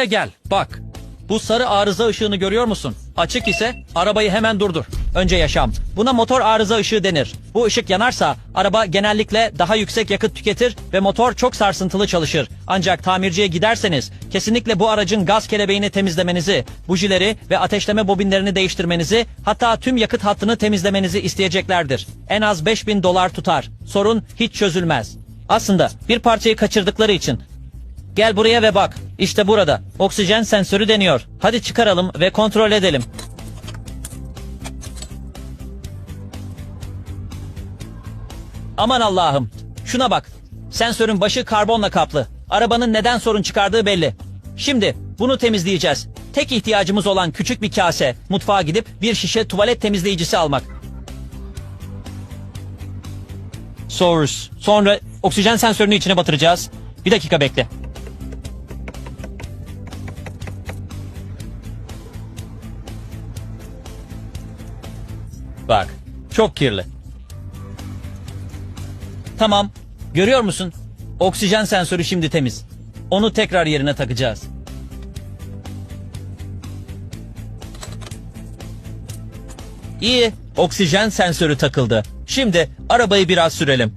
Buraya gel. Bak. Bu sarı arıza ışığını görüyor musun? Açık ise arabayı hemen durdur. Önce yaşam. Buna motor arıza ışığı denir. Bu ışık yanarsa araba genellikle daha yüksek yakıt tüketir ve motor çok sarsıntılı çalışır. Ancak tamirciye giderseniz kesinlikle bu aracın gaz kelebeğini temizlemenizi, bujileri ve ateşleme bobinlerini değiştirmenizi, hatta tüm yakıt hattını temizlemenizi isteyeceklerdir. En az 5000 dolar tutar. Sorun hiç çözülmez. Aslında bir parçayı kaçırdıkları için Gel buraya ve bak. İşte burada. Oksijen sensörü deniyor. Hadi çıkaralım ve kontrol edelim. Aman Allah'ım. Şuna bak. Sensörün başı karbonla kaplı. Arabanın neden sorun çıkardığı belli. Şimdi bunu temizleyeceğiz. Tek ihtiyacımız olan küçük bir kase. Mutfağa gidip bir şişe tuvalet temizleyicisi almak. Source. Sonra oksijen sensörünü içine batıracağız. Bir dakika bekle. Bak, çok kirli. Tamam, görüyor musun? Oksijen sensörü şimdi temiz. Onu tekrar yerine takacağız. İyi, oksijen sensörü takıldı. Şimdi arabayı biraz sürelim.